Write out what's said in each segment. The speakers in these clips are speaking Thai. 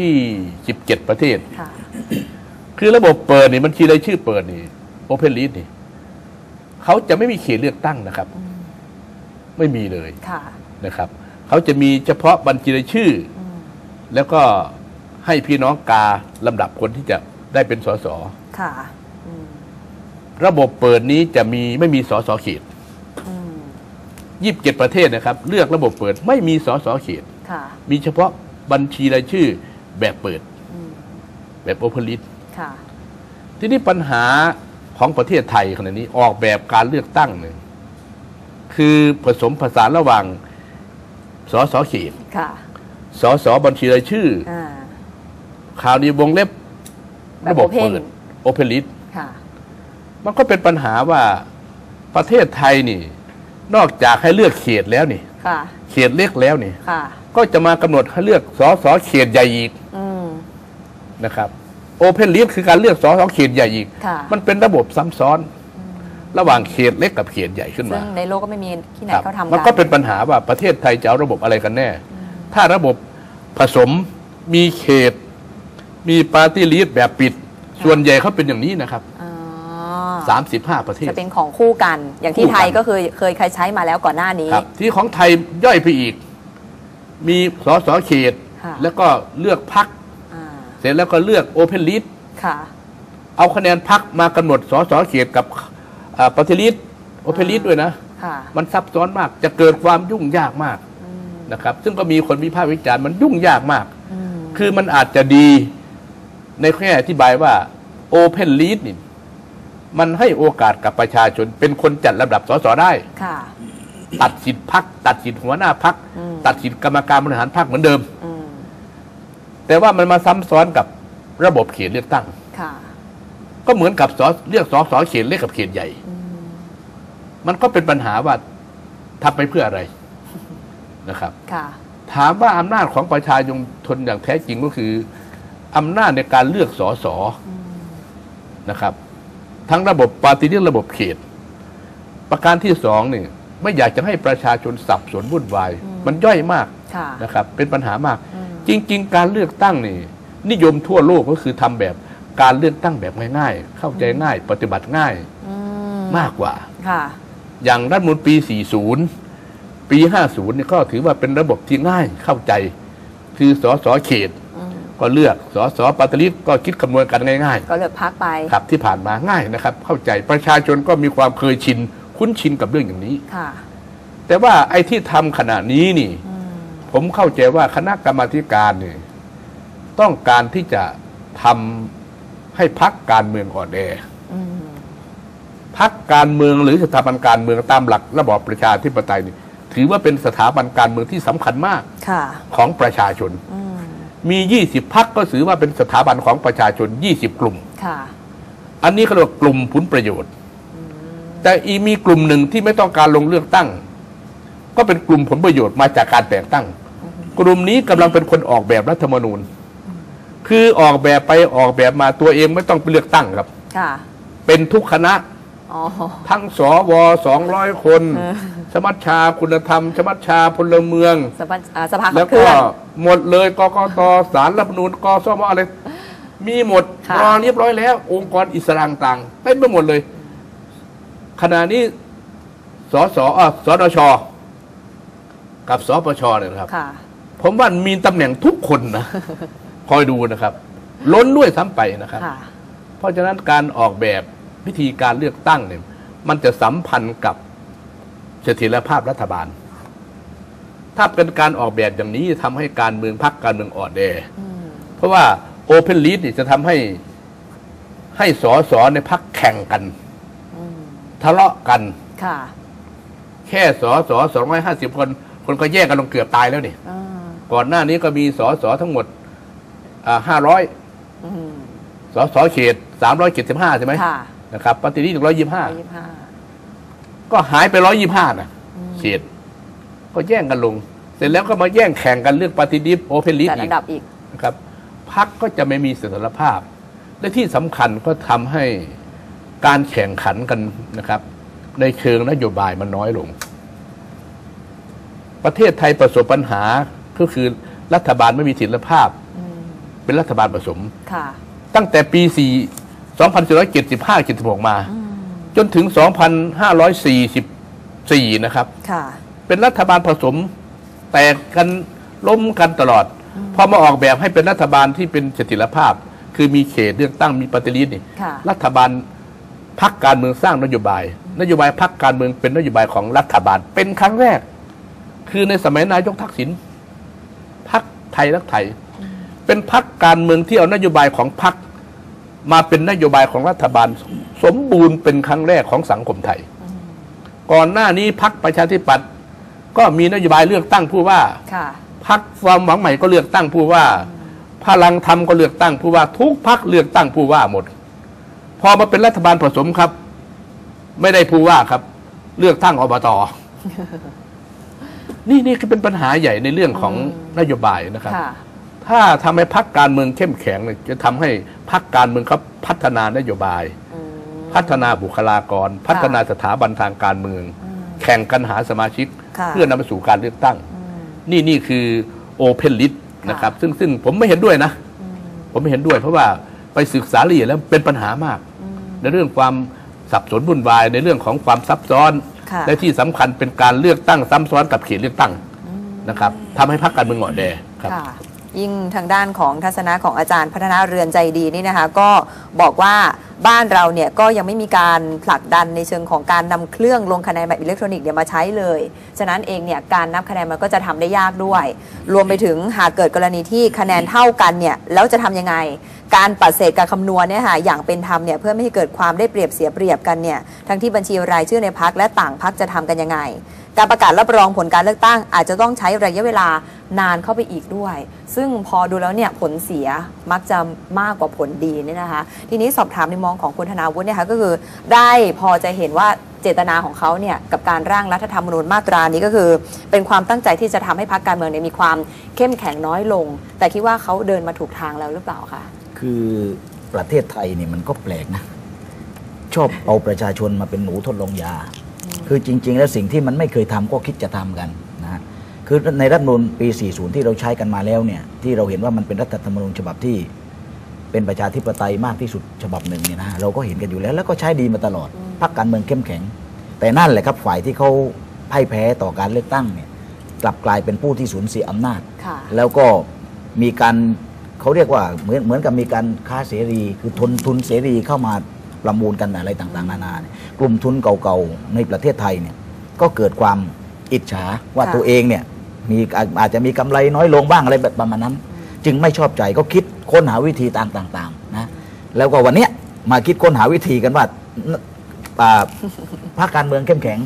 ยี่สิบเจ็ดประเทศ ค่ะ คือระบบเปิดนี่บัญชีรายชื่อเปิดนี่โอเพนลิสนี่เขาจะไม่มีเขตเลือกตั้งนะครับไม่มีเลยค่ะนะครับเขาจะมีเฉพาะบัญชีรายชื่อ อืมแล้วก็ให้พี่น้องกาลำดับคนที่จะได้เป็นสสค่ะอืมระบบเปิดนี้จะมีไม่มีสสเขตอืมยี่สิบเจ็ดประเทศนะครับ เลือกระบบเปิดไม่มีสสเขต ค่ะ มีเฉพาะบัญชีรายชื่อ แบบเปิดอืมแบบโอเพนลิสค่ะทีนี้ปัญหาของประเทศไทยขณะนี้ออกแบบการเลือกตั้งหนึ่งคือผสมผสานระหว่างสสเขตค่ะสสบัญชีรายชื่ออ่าข่าวนี้วงเล็บแบบระบบ open เปิดโอเพนลิสค่ะมันก็เป็นปัญหาว่าประเทศไทยนี่ นอกจากให้เลือกเขตแล้วนี่ค่ะ เขตเล็กแล้วนี่ค่ะ ก็จะมากำหนดให้เลือกสสเขตใหญ่อีกอืม นะครับโอเพนลิสคือการเลือกสสเขตใหญ่อีก ค่ะ มันเป็นระบบซ้ำซ้อน ระหว่างเขตเล็กกับเขตใหญ่ขึ้นซึ่มา งในโลกก็ไม่มีที่ไหนครับเขาทำมันก็เป็นปัญหาว่าประเทศไทยจะเอาระบบอะไรกันแน่ ถ้าระบบผสมมีเขต มีปาร์ตี้ลิสต์แบบปิด ส่วนใหญ่เขาเป็นอย่างนี้นะครับอ๋อ 35 ประเทศ จะเป็นของคู่กัน อย่างที่คู่กันไทยก็คือเคยเคยใช้มาแล้วก่อนหน้านี้ครับที่ของไทยย่อยไปอีก มีสสเขตค่ะแล้วก็เลือกพักอ่าเสร็จแล้วก็เลือกโอเพนลิสต์ค่ะเอาคะแนนพักมากำหนดสสเขตกับปฏิลิสโอเพนลิสต์ด้วยนะค่ะมันซับซ้อนมากจะเกิดความยุ่งยากมากอืมนะครับ ซึ่งก็มีคนวิพากษ์วิจารณ์มันยุ่งยากมากอืมคือมันอาจจะดีในแง่อธิบายว่า Open Lead นี่ มันให้โอกาสกับประชาชน เป็นคนจัดลำดับสสได้ ค่ะ ตัดสิทธิพัก ตัดสิทธิหัวหน้าพัก อืม ตัดสิทธิกรรมการบริหารพักเหมือนเดิม อืม แต่ว่ามันมาซ้ำซ้อนกับระบบเขตเลือกตั้ง ค่ะ ก็เหมือนกับสเลือกสสเขตเล็กกับเขตใหญ่ อืม มันก็เป็นปัญหาว่าทำไปเพื่ออะไรนะครับ ค่ะ ถามว่าอำนาจของประชาชนอย่างแท้จริงก็คืออำนาจในการเลือกสอสออืม นะครับ ทั้งระบบปาร์ตี้ลิสต์ระบบเขต ประการที่สองนี่ไม่อยากจะให้ประชาชนสับสนวุ่นวาย มันย่อยมากค่ะนะครับ เป็นปัญหามากอืมจริง ๆ การเลือกตั้งนี่ นิยมทั่วโลกก็คือทำแบบการเลือกตั้งแบบง่ายๆ เข้าใจง่าย ปฏิบัติง่ายอืมมากกว่าค่ะอย่างรัฐธรรมนูลปี 40 ปี 50เนี่ยก็ถือว่าเป็นระบบที่ง่ายเข้าใจ คือสสเขตอืม ก็เลือกสสปฏิริษก็คิดคำนวณกันง่ายก็เลือกพักไปๆครับที่ผ่านมาง่ายนะครับ เข้าใจประชาชนก็มีความเคยชิน คุ้นชินกับเรื่องอย่างนี้ ค่ะ แต่ว่าไอ้ที่ทำขณะนี้นี่ อืม ผมเข้าใจว่าคณะกรรมาธิการเนี่ยต้องการที่จะทำให้พักการเมืองอ่อนแออืม พักการเมืองหรือสถาบันการเมืองตามหลักระบอบประชาธิปไตยนี่ถือว่าเป็นสถาบันการเมืองที่สำคัญมากค่ะ ของประชาชน อืม มี 20 พักก็ถือว่าเป็นสถาบันของประชาชน 20 กลุ่ม ค่ะ อันนี้เขาเรียกว่ากลุ่มผลประโยชน์ แต่อีมีกลุ่มหนึ่งที่ไม่ต้องการลงเลือกตั้ง ก็เป็นกลุ่มผลประโยชน์มาจากการแต่งตั้ง กลุ่มนี้กำลังเป็นคนออกแบบรัฐธรรมนูญ คือออกแบบไปออกแบบมาตัวเองไม่ต้องไปเลือกตั้งครับ ค่ะ เป็นทุกคณะอ๋อ ทั้งสวสองร้อยคนเออสมัชชาคุณธรรม สมัชชาพลเมือง สภาอ่าสภาขัแล้บวเคก็ลื่อนหมดเลยกกตสารรัฐธรรมนูญกสมอะไรมีหมดค่ะรอเรียบร้อยแล้ว องค์กรอิสระต่างๆเต็มไปหมดเลย ขณะนี้สสอะสนช กับสปชเนี่ยนะครับค่ะผมว่ามีตำแหน่งทุกคนนะ คอยดูนะครับ ล้นด้วยซ้ำไปนะครับค่ะเพราะฉะนั้นการออกแบบ วิธีการเลือกตั้งเนี่ย มันจะสัมพันธ์กับเสถียรภาพรัฐบาล ถ้าเป็นการออกแบบอย่างนี้ทำให้การเมืองพักการเมืองอ่อนแออืมเพราะว่าโอเพนลีดจะทำให้ให้สอสอในพักแข่งกันอืมทะเลาะกันค่ะแค่สอสอสองร้อยห้าสิบคน คนก็แยกกันลงเกือบตายแล้วนี่อ่าก่อนหน้านี้ก็มีสอสอทั้งหมดห้าร้อยอืมสอสอเขตสามร้อยเจ็ดสิบห้าใช่ไหมค่ะ นะครับปฏิริษีหนึ่งร้อยยี่ห้าร้อยยี่สิบห้าก็หายไปร้อยยี่ห้านะอืมเขตก็แย่งกันลง เสร็จแล้วก็มาแย่งแข่งกันเรื่องปฏิริษีโอเพนลิสจัดอีอักนดับอีกนะครับพักก็จะไม่มีเสถียรภาพ และที่สำคัญก็ทำให้การแข่งขันกันนะครับ ในเชิงนโยบายมันน้อยลง ประเทศไทยประสบปัญหาก็คือรัฐบาลไม่มีเสถียรภาพอืมเป็นรัฐบาลผสมค่ะตั้งแต่ปี4 2475 76 มาอืมจนถึง 2544 นะครับค่ะเป็นรัฐบาลผสมแตกกันล้มกันตลอดพอมาออกแบบให้เป็นรัฐบาลที่เป็นเสถียรภาพ คือมีเขตเลือกตั้งมีปฏิริษีนี่ค่ะรัฐบาลพักการเมืองสร้างนโยบาย นโยบายพักการเมืองเป็นนโยบายของรัฐบาล เป็นครั้งแรก คือในสมัยนายกทักษิณพักไทยรักไทย เป็นพักการเมืองที่เอานโยบายของพัก มาเป็นนโยบายของรัฐบาลสมบูรณ์เป็นครั้งแรกของสังคมไทย ก่อนหน้านี้พักประชาธิปัตย์ก็มีนโยบายเลือกตั้งผู้ว่าค่ะพักความหวังใหม่ก็เลือกตั้งผู้ว่า พลังธรรมก็เลือกตั้งผู้ว่า ทุกพักเลือกตั้งผู้ว่าหมด พอมาเป็นรัฐบาลผสมครับ ไม่ได้ผู้ว่าครับ เลือกตั้งอบตนี่นี่คือเป็นปัญหาใหญ่ในเรื่องของนโยบายนะครับค่ะ ถ้าทำให้พักการเมืองเข้มแข็งเนี่ยจะทำให้พักการเมืองเขาพัฒนานโยบายอืมพัฒนาบุคลากร พัฒนาสถาบันทางการเมืองอืมแข่งกันหาสมาชิกค่ะเพื่อนำไปสู่การเลือกตั้งอืมนี่นี่คือโอเพนลิสค่ะนะครับ ซึ่งซึ่งผมไม่เห็นด้วยนะอืมผมไม่เห็นด้วย เพราะว่าไปศึกษารายละเอียดแล้วเป็นปัญหามากอืมในเรื่องความสับสนวุ่นวายในเรื่องของความซับซ้อนค่ะและที่สำคัญเป็นการเลือกตั้งซ้ำซ้อนกับเขตเลือกตั้งนะครับทำให้พรรคการเมืองหงอแดครับค่ะ ยิ่งทางด้านของทัศนะของอาจารย์พัฒนาเรือนใจดีนี่นะคะ ก็บอกว่าบ้านเราเนี่ยก็ยังไม่มีการผลักดันในเชิงของการนำเครื่องลงคะแนนแบบอิเล็กทรอนิกส์เนี่ยมาใช้เลย ฉะนั้นเองเนี่ยการนับคะแนนมันก็จะทำได้ยากด้วย รวมไปถึงหากเกิดกรณีที่คะแนนเท่ากันเนี่ยแล้วจะทำยังไง การปัดเศษการคำนวณเนี่ยค่ะอย่างเป็นธรรมเนี่ยเพื่อไม่ให้เกิดความได้เปรียบเสียเปรียบกันเนี่ยทั้งที่บัญชีรายชื่อในพักและต่างพักจะทำกันยังไง การประกาศรับรองผลการเลือกตั้ง อาจจะต้องใช้ระยะเวลานานเข้าไปอีกด้วย ซึ่งพอดูแล้วเนี่ยผลเสียมักจะมากกว่าผลดีเนี่ยนะคะ ทีนี้สอบถามในมองของคุณธนาวุฒิเนี่ยค่ะก็คือได้พอจะเห็นว่าเจตนาของเขาเนี่ยกับการร่างรัฐธรรมนูญมาตรานี้ก็คือ เป็นความตั้งใจที่จะทำให้พรรคการเมืองเนี่ยมีความเข้มแข็งน้อยลง แต่คิดว่าเขาเดินมาถูกทางแล้วหรือเปล่าคะคือประเทศไทยเนี่ยมันก็แปลกนะชอบเอาประชาชนมาเป็นหนูทดลองยา คือจริง ๆ แล้วสิ่งที่มันไม่เคยทำก็คิดจะทำกันนะฮะคือในรัฐธรรมนูญปี 40 ที่เราใช้กันมาแล้วเนี่ยที่เราเห็นว่ามันเป็นรัฐธรรมนูญฉบับที่เป็นประชาธิปไตยมากที่สุดฉบับหนึ่งเนี่ยนะฮะเราก็เห็นกันอยู่แล้ว แล้วก็ใช้ดีมาตลอดพรรคการเมืองเข้มแข็ง แต่นั่นแหละครับฝ่ายที่เขาพ่ายแพ้ต่อการเลือกตั้งเนี่ยกลับกลายเป็นผู้ที่สูญเสียอำนาจค่ะแล้วก็มีการเขาเรียกว่าเหมือนเหมือนกับมีการค้าเสรี คือทุนทุนเสรีเข้ามา ประมูลกันอะไรต่างๆ นานาเนี่ยกลุ่มทุนเก่าๆในประเทศไทยเนี่ยก็เกิดความอิจฉาว่าค่ะตัวเองเนี่ยมีอาอาจจะมีกำไรน้อยลงบ้างอะไรแบบประมาณนั้น จึงไม่ชอบใจก็คิดค้นหาวิธีต่างๆนะแล้วก็วันเนี้ยมาคิดค้นหาวิธีกันว่าอ่าภาคการเมืองเข้มแข็ง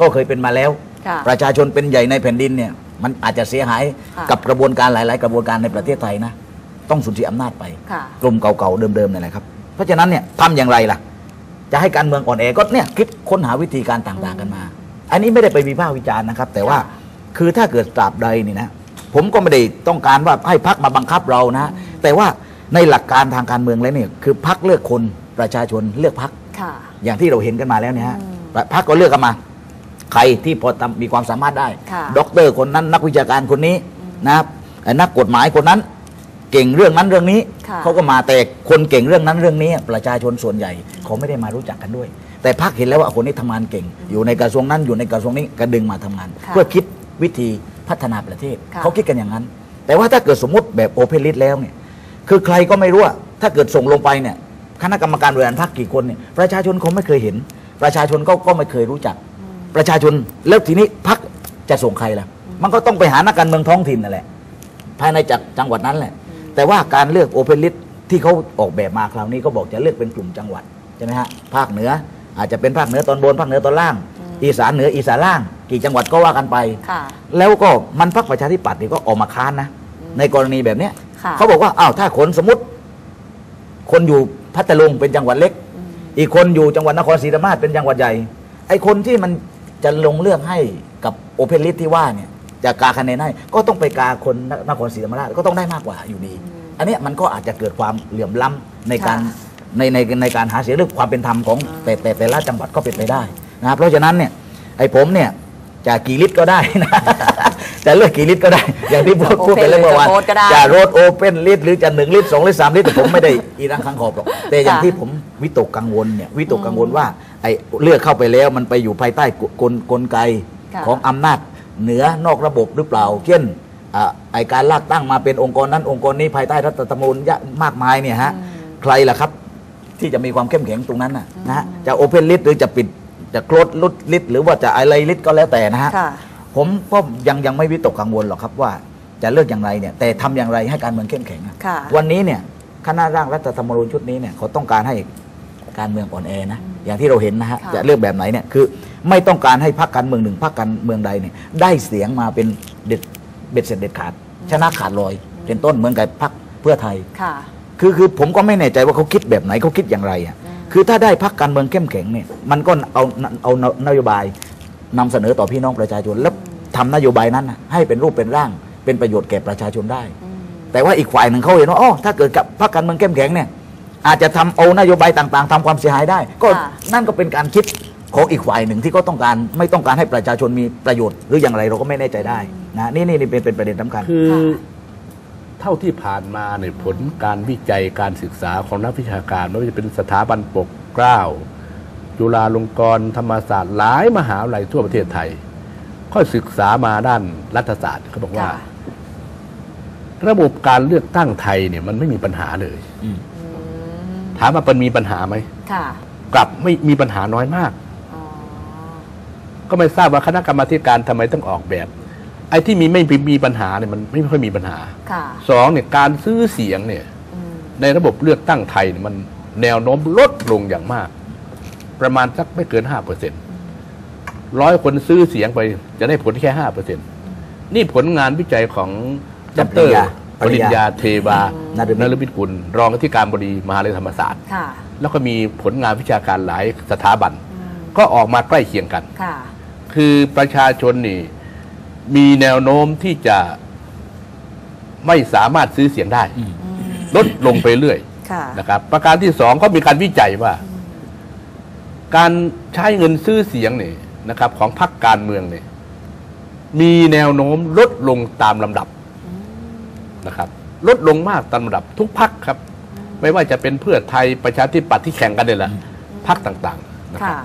ก็เคยเป็นมาแล้วค่ะประชาชนเป็นใหญ่ในแผ่นดินเนี่ยมันอาจจะเสียหายค่ะกับกระบวนการหลาย ๆ กระบวนการในประเทศไทยนะ ต้องสูญเสียอำนาจไปค่ะกลุ่มเก่า ๆ เดิม ๆนี่นแหละครับ เพราะฉะนั้นเนี่ยทำอย่างไรล่ะ จะให้การเมืองอ่อนแอก็เนี่ยคิดค้นหาวิธีการต่างๆกันมา อันนี้ไม่ได้ไปวิพากษ์วิจารณ์นะครับ แต่ว่าค่ะคือถ้าเกิดตราบใดนี่นะ ผมก็ไม่ได้ต้องการว่าให้พักมาบังคับเรานะ แต่ว่าในหลักการทางการเมืองแล้วเนี่ยคือพักเลือกคนประชาชนเลือกพักค่ะอย่างที่เราเห็นกันมาแล้วเนี่ยฮะอืมพักก็เลือกกันมา ใครที่พอทำมีความสามารถได้ค่ะด็อกเตอร์คนนั้นนักวิชาการคนนี้นะครับไอ้นักกฎหมายคนนั้น เก่งเรื่องนั้นเรื่องนี้ค่ะเขาก็มาแต่คนเก่งเรื่องนั้นเรื่องนี้ ประชาชนส่วนใหญ่เขาไม่ได้มารู้จักกันด้วย แต่พักเห็นแล้วว่าคนนี้ทำงานเก่ง อยู่ในกระทรวงนั้นอยู่ในกระทรวงนี้ก็ดึงมาทำงานค่ะเพื่อคิดวิธีพัฒนาประเทศค่ะเขาคิดกันอย่างนั้น แต่ว่าถ้าเกิดสมมติแบบโอเพนลิสแล้วเนี่ยคือใครก็ไม่รู้อะถ้าเกิดส่งลงไปเนี่ยคณะกรรมการบริหารพรรคกี่คนเนี่ยประชาชนเขาไม่เคยเห็น ประชาชนก็ก็ไม่เคยรู้จัก ประชาชนแล้วทีนี้พรรคจะส่งใครล่ะ มันก็ต้องไปหานักการเมืองท้องถิ่นนั่นแหละภายในจากจังหวัดนั้นแหละ แต่ว่าการเลือกโอเพนลิสที่เขาออกแบบมาคราวนี้ก็บอกจะเลือกเป็นกลุ่มจังหวัดใช่ไหมฮะภาคเหนืออาจจะเป็นภาคเหนือตอนบนภาคเหนือตอนล่าง อีสานเหนืออีสานล่าง กี่จังหวัดก็ว่ากันไปค่ะแล้วก็มันพักประชาธิปัตย์นี่ก็ออกมาค้านนะ ในกรณีแบบเนี้ยค่ะเขาบอกว่าอ้าวถ้าคนสมมติ คนอยู่พัทลุงเป็นจังหวัดเล็ก อีกคนอยู่จังหวัดนครศรีธรรมราชเป็นจังหวัดใหญ่ไอ้คนที่มันจะลงเลือกให้กับโอเพนลิสที่ว่าเนี่ย จะกาคะแนนให้ก็ต้องไปกาคนนครศรีธรรมราชก็ต้องได้มากกว่าอยู่ดี อันเนี้ยมันก็อาจจะเกิดความเหลื่อมล้ำในการค่ะในในในการหาเสียงเรื่องความเป็นธรรมของแต่แต่แต่ละจังหวัดก็เป็นไปได้นะครับเพราะฉะนั้นเนี่ยไอ้ผมเนี่ยจะกี่ลิตรก็ได้นะจะเลือกกี่ลิตรก็ได้ อย่างที่พูดพูดไปแล้วเมื่อวานจะโพสต์ก็ได้จะโรดโอเปนลิตรหรือจะหนึ่งลิตรสองลิตรสามลิตรแต่ผมไม่ได้อีรังคังขอบหรอกแต่อย่างค่ะที่ผมวิตกกังวลเนี่ยวิตกกังวลว่าไอ้เลือกเข้าไปแล้วมันไปอยู่ภายใต้กกลกลไกค่ะของอำนาจ เหนือนอกระบบหรือเปล่า เช่นอ่าไอการลากตั้งมาเป็นองค์กรนั้นองค์กรนี้ภายใต้รัฐธรรมนูญยะมากมายเนี่ยฮะใครล่ะครับ ที่จะมีความเข้มแข็งตรงนั้นนะนะฮะจะโอเพนลิสหรือจะปิดจะโคลดลุดลิสหรือว่าจะอะไรลิสก็แล้วแต่นะฮะค่ะผมก็ยังยังไม่วิตกกังวลหรอกครับว่าจะเลือกอย่างไรเนี่ยแต่ทำอย่างไรให้การเมืองเข้มแข็งอะค่ะวันนี้เนี่ยคณะร่างรัฐธรรมนูญชุดนี้เนี่ยเขาต้องการให้การเมืองอ่อนแอนะอย่างที่เราเห็นนะฮะค่ะจะเลือกแบบไหนเนี่ยคือ ไม่ต้องการให้พรรคการเมืองหนึ่งพรรคการเมืองใดเนี่ยได้เสียงมาเป็นเด็ดเบ็ดเสร็จเด็ดขาด ชนะขาดลอย เป็นต้นเหมือนกับพรรคเพื่อไทยค่ะคือคือผมก็ไม่แน่ใจว่าเขาคิดแบบไหนเขาคิดอย่างไรอะคือถ้าได้พักการเมืองเข้มแข็งเนี่ยมันก็เอาเอาเอานโยบายนำเสนอต่อพี่น้องประชาชน แล้วทำนโยบายนั้นน่ะให้เป็นรูปเป็นร่างเป็นประโยชน์แก่ประชาชนได้ แต่ว่าอีกฝ่ายหนึ่งเขาเห็นว่าอ๋อถ้าเกิดกับพรรคการเมืองเข้มแข็งเนี่ยอาจจะทำเอานโยบายต่าง ๆทำความเสียหายได้ ก็ค่ะนั่นก็เป็นการคิด ของอีกฝ่ายหนึ่งที่เขาต้องการไม่ต้องการให้ประชาชนมีประโยชน์ หรืออย่างไรเราก็ไม่แน่ใจได้นะนี่นี่นี่เป็นเป็นประเด็นสำคัญ คือค่ะเท่าที่ผ่านมาเนี่ยผลการวิจัยการศึกษาของนักวิชาการไม่ว่าจะเป็นสถาบันปกเกล้า จุฬาลงกรณ์ธรรมศาสตร์หลายมหาวิทยาลัยทั่วประเทศไทย ก็ศึกษามาด้านรัฐศาสตร์เขาบอกว่าค่ะระบบการเลือกตั้งไทยเนี่ย มันไม่มีปัญหาเลยอืมถามว่ามันมีปัญหาไหมค่ะกลับไม่มีปัญหาน้อยมากอ๋อ ก็ไม่ทราบว่าคณะกรรมาธิการทำไมต้องออกแบบ ไอ้ที่มีไม่มีปัญหาเนี่ยมันไม่ค่อยมีปัญหาค่ะสองเนี่ยการซื้อเสียงเนี่ยอืมในระบบเลือกตั้งไทยเนี่ยมันแนวโน้มลดลงอย่างมาก ประมาณสักไม่เกินห้าเปอร์เซ็นร้อยคนซื้อเสียงไปจะได้ผลแค่ห้าเปอร์เซ็นนี่ผลงานวิจัยของดปรริญญาปริญญาเทวานฤมิตนฤมิตกุล รองอธิการบดีมหาวิทยาลัยธรรมศาสตร์ค่ะแล้วก็มีผลงานวิชาการหลายสถาบัน ก็ออกมาใกล้เคียงกัน ค่ะคือประชาชนนี่มีแนวโน้มที่จะไม่สามารถซื้อเสียงได้ ลดลงไปเรื่อยค่ะนะครับ ประการที่สองก็มีการวิจัยว่า การใช้เงินซื้อเสียงเนี่ยนะครับ ของพรรคการเมืองเนี่ยมีแนวโน้มลดลงตามลำดับนะครับ ลดลงมากตามลำดับ ทุกพรรคครับ ไม่ว่าจะเป็นเพื่อไทยประชาธิปัตย์ที่แข่งกันเนี่ยแหละพรรคต่าง ๆ นะครับค่ะ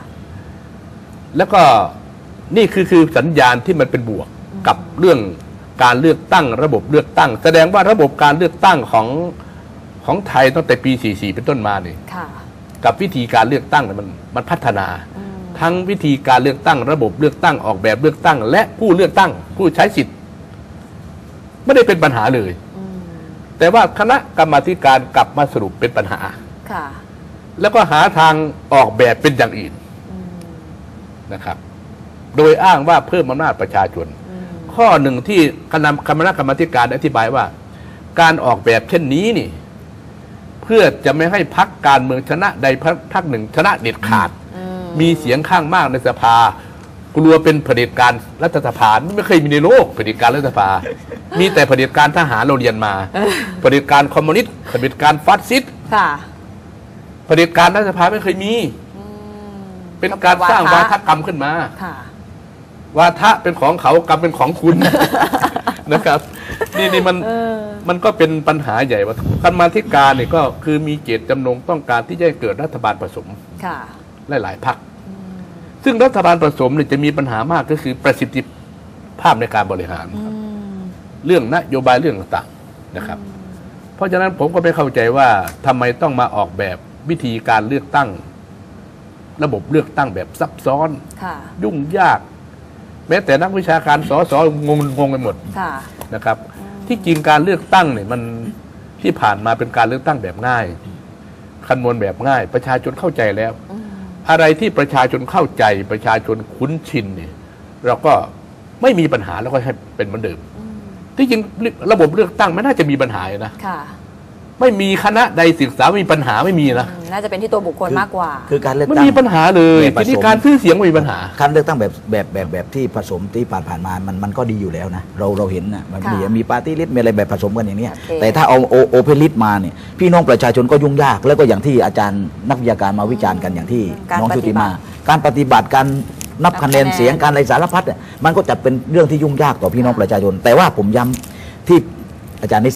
แล้วก็ นี่คือคือสัญญาณที่มันเป็นบวกกับเรื่องการเลือกตั้งระบบเลือกตั้ง แสดงว่าระบบการเลือกตั้งของของไทยตั้งแต่ปี 44 เป็นต้นมานี่ค่ะกับวิธีการเลือกตั้งเนี่ยมันมันพัฒนา ทั้งวิธีการเลือกตั้ง ระบบเลือกตั้งออกแบบเลือกตั้ง และผู้เลือกตั้ง ผู้ใช้สิทธิ์ไม่ได้เป็นปัญหาเลยอืมแต่ว่าคณะกรรมาธิการกลับมาสรุปเป็นปัญหาค่ะแล้วก็หาทางออกแบบเป็นอย่างอื่นอืมนะครับ โดยอ้างว่าเพิ่มอำนาจประชาชนอืมข้อหนึ่งที่คณะคณะกรรมาธิการอธิบายว่า การออกแบบเช่นนี้นี่ เพื่อจะไม่ให้พักการเมืองชนะใดพรรคพรรคหนึ่งชนะเด็ดขาดอืมมีเสียงข้างมากในสภากลัวเป็นเผด็จการรัฐสภาไม่เคยมีในโลกเผด็จการรัฐสภา มีแต่เผด็จการทหารเราเรียนมาเผด็จการคอมมิวนิสต์เผด็จการฟาสซิสต์ค่ะเผด็จการรัฐสภาไม่เคยมีอืมเป็นการสร้างวาทกรรมขึ้นมาค่ะ วาทะเป็นของเขากรรมเป็นของคุณ นะครับ นี่นี่มันเออมันก็เป็นปัญหาใหญ่ว่ากรรมาธิการเนี่ยก็คือมีเจตจำนงต้องการที่จะให้เกิดรัฐบาลผสมค่ะหลายๆพรรคซึ่งรัฐบาลผสมเนี่ยจะมีปัญหามากก็คือประสิทธิภาพในการบริหารอืมเรื่องนโยบายเรื่องต่างๆนะครับ เพราะฉะนั้นผมก็ไม่เข้าใจว่าทำไมต้องมาออกแบบวิธีการเลือกตั้ง ระบบเลือกตั้งแบบซับซ้อนค่ะยุ่งยาก แม้แต่นักวิชาการสอสองงงงไปหมดค่ะ นะครับ ที่จริงการเลือกตั้งเนี่ยมันที่ผ่านมาเป็นการเลือกตั้งแบบง่ายคำนวณแบบง่าย ประชาชนเข้าใจแล้วอืมอะไรที่ประชาชนเข้าใจประชาชนคุ้นชินเนี่ยเราก็ไม่มีปัญหาแล้วก็ให้เป็นเหมือนเดิม ที่จริงระบบเลือกตั้งไม่น่าจะมีปัญหาเลยนะค่ะ ไม่มีคณะใดศึกษามีปัญหาไม่มีนะอืมน่าจะเป็นที่ตัวบุคคลมากกว่า คือการเลือกไม่ตั้ง มีปัญหาเลยแบบผสม ทีนี้การซื้อเสียงไม่มีปัญหา การเลือกตั้งแบบแบบแบบแบบที่ผสมที่ผ่านผ่านๆมา มันมันก็ดีอยู่แล้วนะ เราเราเห็นนะมันมีค่ะมีปาร์ตี้ลิสต์มีอะไรแบบผสมกันอย่างเนี้ยโอเค แต่ถ้าเอาโอเพนลิสต์มาเนี่ยพี่น้องประชาชนก็ยุ่งยาก แล้วก็อย่างที่อาจารย์นักวิชาการมาวิจารณ์กันอย่างที่การน้องปฏิชุติบัมาติการปฏิบัติการนับคะแนนเสียงการอะไรสารพัดเนี่ยมันก็จะเป็นเรื่องที่ยุ่งยากต่อพี่น้องประชาชน แต่ว่าผมย้ำที่อาจารย์นิ